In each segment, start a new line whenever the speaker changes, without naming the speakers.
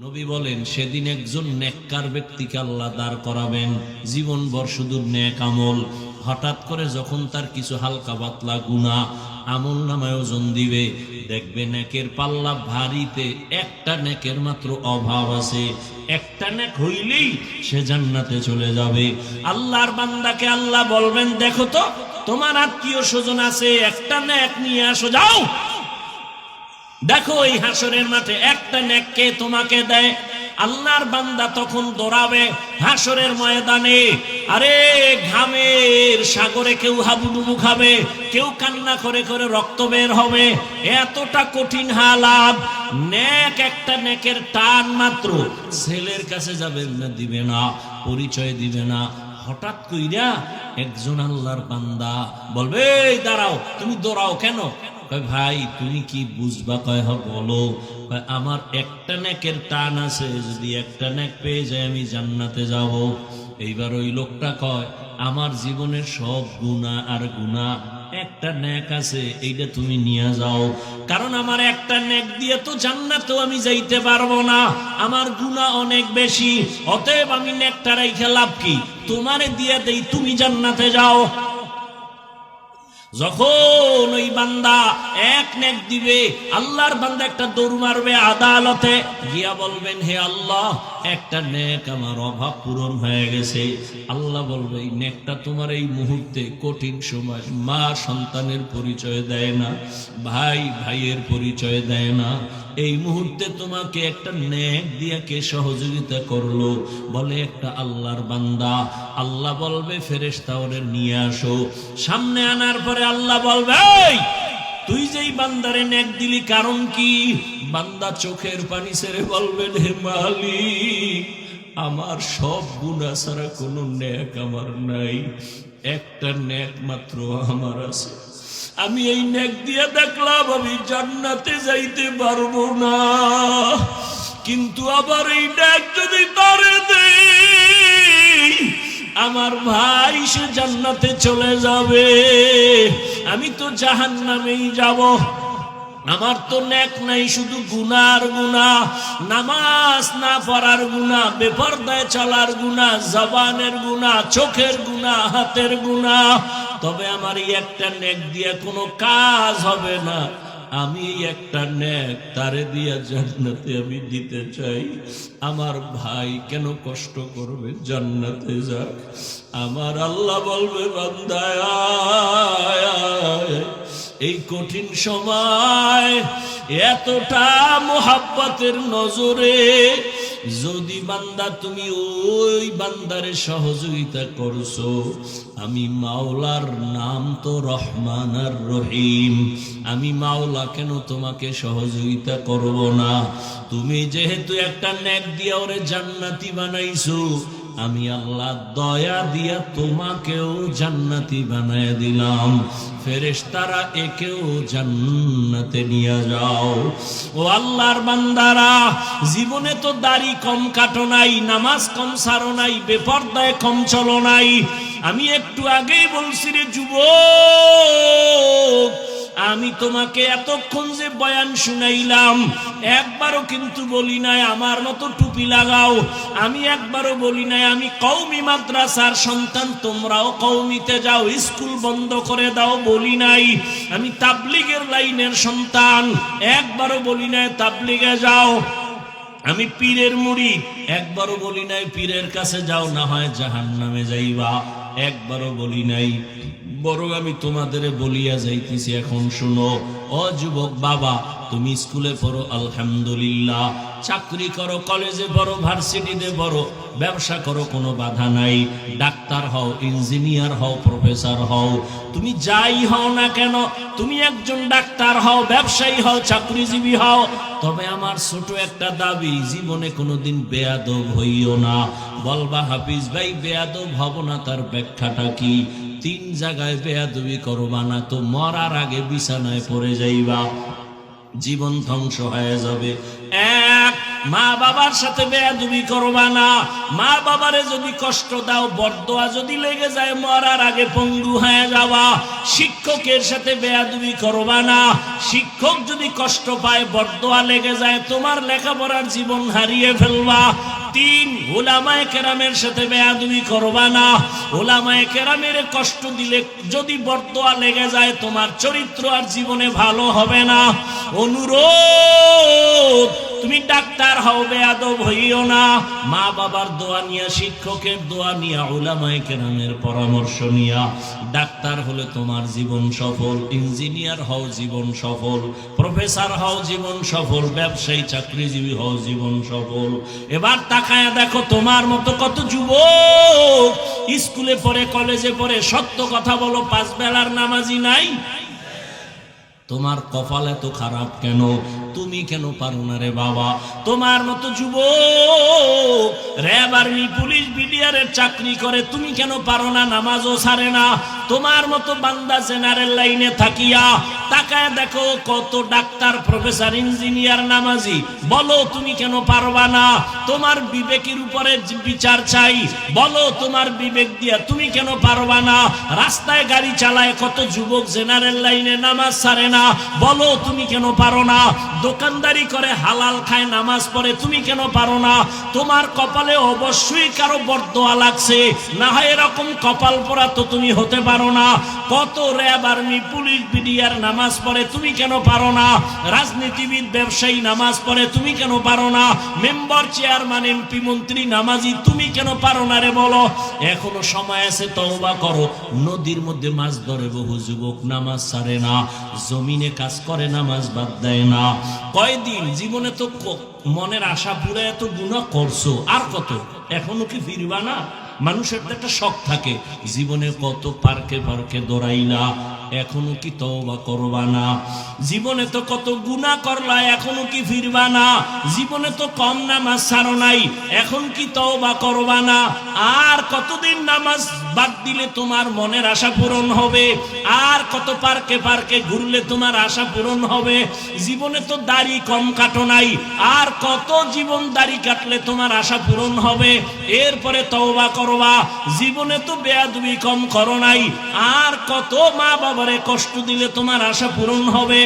নবী বলেন, সেদিন একজন নেককার ব্যক্তিকে আল্লাহ দাঁড় করাবেন। জীবনভর শুধু নেক আমল। হঠাৎ করে যখন তার কিছু হালকা পাতলা গুণা আমল নামায় ওজন দিবে, দেখবে নেকের পাল্লা ভারীতে একটা নেকের মাত্র অভাব আছে। একটা নেক হইলেই সে জান্নাতে চলে যাবে। আল্লাহর বান্দাকে আল্লাহ বলবেন, দেখো তো, তোমার আত্মীয় স্বজন আছে, একটা নেক নিয়ে আসো, যাও। দেখো এই হাসরের মাঠে একটা নেককে তোমাকে দেয়। আল্লাহর বান্দা তখন দৌড়াবে হাসরের ময়দানে। আরে ঘামের সাগরে কেউ হাবুডুবু খাবে, কেউ কান্না করে করে রক্ত বের হবে। এতটা কঠিন হালাত। নেক একটা নেকের টান মাত্র। ছেলের কাছে যাবেন না, দিবে না, পরিচয় দিবে না। হঠাৎ কইরা একজন আল্লাহর বান্দা বলবে, "এই দাঁড়াও, তুমি দৌড়াও কেন? ভাই, তুমি কি বুঝবা? কয় হ বলো। আমার একটা নেকের টান আছে, যদি একটা নেক পেয়ে যায়, আমি জান্নাতে যাব। এইবার ওই লোকটা কয়, আমার জীবনের সব গুণা আর গুণা একটা নেক আছে, এইটা তুমি নিয়ে যাও। কারণ আমার একটা নেক দিয়ে তো জান্নাতেও আমি যাইতে পারব না। আমার গুণা অনেক বেশি, অতএব আমি নেকটা রেখে লাভ কি? তোমারে দিয়ে দেই, তুমি জান্নাতে যাও। যখন ওই বান্দা এক নেক দিবে, আল্লাহর বান্দা একটা দৌড় মারবে আদালতে, গিয়া বলবেন, হে আল্লাহ, একটা নেক আমার অভাব পূরণ হয়ে গেছে। আল্লাহ বলবে, এই নেকটা তোমার এই মুহূর্তে কঠিন সময়, মা সন্তানের পরিচয় দেয় না, ভাই ভাইয়ের পরিচয় দেয় না এই মুহূর্তে তোমাকে একটা নেক দিয়া কে সহযোগিতা করল? বলে একটা আল্লাহর বান্দা। আল্লাহ বলবে, ফেরেশতা ওরে নিয়ে আসো। সামনে আনার পরে আল্লাহ বলবে তুই যেই বান্দারে নেক দিলি, কারণ কি? বান্দা চোখের পানি ছেড়ে বলবেন হে মালিক, আমার সব গুণা ছাড়া কোনো নেক আমার নাই। একটা নেক মাত্র আমার আছে। আমি এই নেক দিয়ে দেখলাম আমি জান্নাতে যাইতে পারব না। কিন্তু আবার এই নেক যদি তারে দেই, আমার ভাই সে জান্নাতে চলে যাবে। আমি তো জাহান নামেই যাব। আমার তো নেক নাই, শুধু গুনার গুনা নামাজ না পড়ার গুনা বেপরদায় চলার গুনা জবানের গুনা চোখের গুনা হাতের গুনা তবে আমার একটা নেক দিয়ে কোনো কাজ হবে না। আমি একটা নেক তারে দিয়া জান্নাতে আমি দিতে চাই। আমার ভাই কেন কষ্ট করবে জান্নাতে যাক? আমার আল্লাহ বলবে, বান্দায়। এই কঠিন সময় এতটা মোহাব্বতের নজরে যদি বান্দা তুমি ওই বান্দারে সহযোগিতা করছ, আমি মাওলার নাম তো রহমান আর রহিম। আমি মাওলা কেন তোমাকে সহযোগিতা করব না? তুমি যেহেতু একটা ন্যাক দিয়া ওরে জান্নাতি বানাইছো আমি আল্লাহ দয়া দিয়া তোমাকেও জান্নাতি বানায় দিলাম। ফেরেশতারা একেও জান্নাতে নিয়ে যাও। ও আল্লাহর বান্দারা, জীবনে তো দাড়ি কম কাটো নাই, নামাজ কম সারো নাই, বেপর্দায় কম চলো নাই। আমি একটু আগেই বলছি রে যুবক আমি তোমাকে এতক্ষণ যে বয়ান শুনাইলাম, একবারও কিন্তু বলি নাই, আমার মতো টুপি লাগাও। আমি একবারও বলি নাই, আমি কৌমি মাদ্রাসার সন্তান, তোমরাও কৌমিতে যাও, স্কুল বন্ধ করে দাও বলি নাই। আমি তাবলিগের লাইনের সন্তান, একবারও বলি নাই, তাবলিগে যাও। আমি পীরের মুড়ি, একবারও বলি নাই, পীরের কাছে যাও, না হয় জাহান নামে যাইবা। একবারও বলি নাই। বরং আমি তোমাদের বলিয়া যাইতেছি, এখন শুনো, ও যুবক বাবা, তুমি স্কুলে পড়ো, আলহামদুলিল্লাহ। চাকরি করো, কলেজে পড়ো, ভার্সিটিতে পড়ো, ব্যবসা করো, কোনো বাধা নাই। ডাক্তার হও, ইঞ্জিনিয়ার হও, প্রফেসর হও। তুমি যাই হও না কেন, তুমি একজন ডাক্তার হও, ব্যবসায়ী হও, চাকরিজীবী হও। তবে আমার ছোট একটা দাবি, জীবনে কোনোদিন বেয়াদব হইও না। বলবা হাফিজ ভাই, বেয়াদব হব না, তার ব্যাখ্যাটা কি? তিন জায়গায় বেয়াদবি করবা না, তো মরার আগে বিছানায় পড়ে যাইবা। জীবন ধ্বংস হয়ে যাবে। মা বাবার সাথে বেয়াদুবি করবা না, মা বাবারে যদি কষ্ট দাও, বরদোয়া যদি লেগে যায়, মরার আগে পঙ্গু হয়ে যাওয়া, শিক্ষকের সাথে বেয়াদুবি করবা না, শিক্ষক যদি কষ্ট পায়, বরদোয়া লেগে যায়, তোমার লেখাপড়ার জীবন হারিয়ে ফেলবা। তিন, ওলামায় কেরামের সাথে বেয়াদুবি করবা না, ওলামায় কেরামের কষ্ট দিলে যদি বরদোয়া লেগে যায়, তোমার চরিত্র আর জীবনে ভালো হবে না। অনুরোধ তুমি ডাক্তার হও, বেয়াদব হইও না। মা বাবার দোয়া নিয়া, শিক্ষকের দোয়া নিয়া ওলামায় কেরামের পরামর্শ নিয়া। ডাক্তার হলে তোমার জীবন সফল, ইঞ্জিনিয়ার হও, জীবন সফল, প্রফেসর হও, জীবন সফল, ব্যবসায়ী, চাকরিজীবী হও, জীবন সফল। এবার তাকায় দেখো, তোমার মতো কত যুবক। স্কুলে পড়ে, কলেজে পড়ে, সত্য কথা বলো, পাঁচ বেলার নামাজি নাই। তোমার কপাল এত খারাপ কেন? তুমি কেন পারো না রে বাবা? তোমার মতো যুব র্যাব আর্মি, পুলিশ, বিডিআরের চাকরি করে, তুমি কেন পারো না? নামাজও সারে না। তোমার মতো বান্দা জেনারেল লাইনে থাকিয়া তাকায় দেখো, কত ডাক্তার, প্রফেসর, ইঞ্জিনিয়ার, নামাজি। বলো, তুমি কেন পারবা না? তোমার বিবেকের উপরে বিচার চাই। বলো, তোমার বিবেক দিয়া তুমি কেন পারবা না? রাস্তায় গাড়ি চালায় কত যুবক জেনারেল লাইনে নামাজ ছাড়ে না? বলো, তুমি কেন পারো না? দোকানদারি করে হালাল খায়, নামাজ পড়ে, তুমি কেন পারো না? তোমার কপালে অবশ্যই কারও বরদোয়া লাগছে। না হয় এরকম কপাল পরা তো তুমি হতে পারো না। কত র্যাব আর্মি, পুলিশ, বিডিআর নামাজ পড়ে তুমি কেন পারো না? রাজনীতিবিদ, ব্যবসায়ী, নামাজ পড়ে তুমি কেন পারো না? মেম্বার, চেয়ারম্যান, এমপি, মন্ত্রী, নামাজি, তুমি কেন পারো না রে বলো? এখনও সময় আছে, তওবা করো। নদীর মধ্যে মাছ ধরে বহু যুবক নামাজ ছাড়ে না। জমিনে কাজ করে, নামাজ বাদ দেয় না। কয়দিন জীবনে তো মনের আশা পুরে এত গুণা করছ। আর কত? এখনও কি ফিরবা না? মানুষের একটা শখ থাকে। জীবনে কত পার্কে পার্কে দৌড়াইলা। এখনও কি তওবা করবা না? জীবনে তো কত গুণা করলা, এখনও কি ফিরবা না? জীবনে তো কম নামাজ ছাড়ো নাই, এখন কি তওবা করবা না? আর কতদিন নামাজ বাদ দিলে তোমার মনের আশা পূরণ হবে? আর কত পার্কে পার্কে ঘুরলে তোমার আশা পূরণ হবে? জীবনে তো দাড়ি কম কাটো নাই, আর কত জীবন দাড়ি কাটলে তোমার আশা পূরণ হবে? এরপরে তওবা করবা, জীবনে তো বেয়াদবি কম করো নাই, আর কত মা বাবারে কষ্ট দিলে তোমার আশা পূরণ হবে।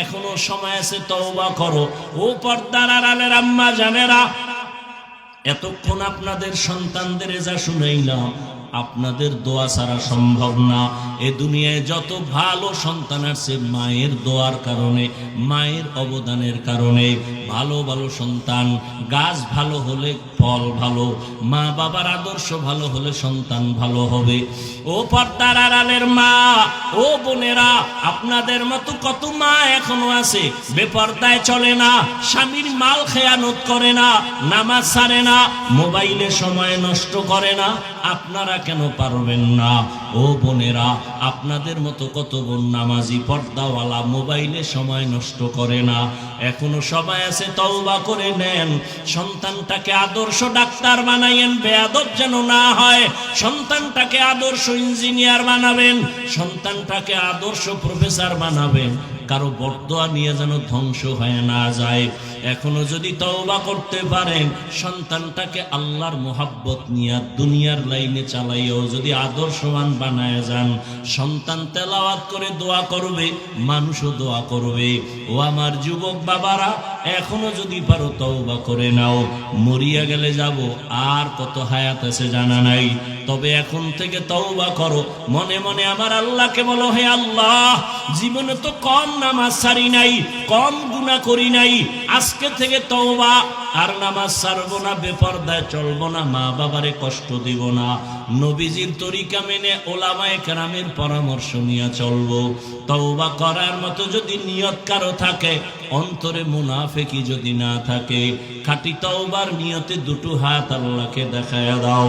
এখনও সময় আছে, তওবা করো। ও পর্দার আড়ালের আম্মা জানেরা, এতক্ষণ আপনাদের সন্তানদের যা শুনাইলাম আপনাদের দোয়া ছাড়া সম্ভব না। এ দুনিয়ায় যত ভালো সন্তান আছে, মায়ের দোয়ার কারণে, মায়ের অবদানের কারণে ভালো ভালো সন্তান, গাছ ভালো হলে ফল ভালো, মা বাবার আদর্শ ভালো হলে সন্তান ভালো হবে। ও পর্দার আড়ালের মা, ও বোনেরা, আপনাদের মতো কত মা এখনও আছে, বেপর্দায় চলে না, স্বামীর মাল খেয়ানত করে না, নামাজ ছাড়ে না, মোবাইলে সময় নষ্ট করে না। আপনারা কেন পারবেন না? ও বোনেরা, আপনাদের মতো কত বোন নামাজি, পর্দাওয়ালা, মোবাইলে সময় নষ্ট করে না। এখনও সবাই আছে, তওবা করে নেন। সন্তানটাকে আদর্শ ডাক্তার বানাইয়েন, বেয়াদব যেন না হয়। সন্তানটাকে আদর্শ ইঞ্জিনিয়ার বানাবেন, সন্তানটাকে আদর্শ প্রফেসর বানাবেন। কারও বর্দোয়া নিয়ে যেন ধ্বংস হয়ে না যায়। এখনও যদি তওবা করতে পারেন, সন্তানটাকে আল্লাহর মোহাব্বত নিয়ে দুনিয়ার লাইনে চালাইও যদি আদর্শবান বানায় যান, সন্তান তেলাওয়াত করে দোয়া করবে, মানুষও দোয়া করবে। ও আমার যুবক বাবারা, এখনও যদি পারো তওবা করে নাও। মরিয়া গেলে যাব, আর কত হায়াত আছে জানা নাই। তবে এখন থেকে তওবা করো। মনে মনে আমার আল্লাহকে বলো, হে আল্লাহ, জীবনে তো কম নামাজ সারি নাই, কম গুনাহ করি নাই। আজকে থেকে তওবা। আর নামাজ ছাড়বো না, বেপর্দায় চলবো না, মা বাবারে কষ্ট দিব না। নবীজির তরিকা মেনে ওলামায়ে কেরামের পরামর্শ নিয়ে চলবো। তওবা করার মতো যদি নিয়ত কারও থাকে, অন্তরে মুনাফেকি যদি না থাকে, খাটি তওবার নিয়তে দুটো হাত আল্লাহকে দেখায় দাও।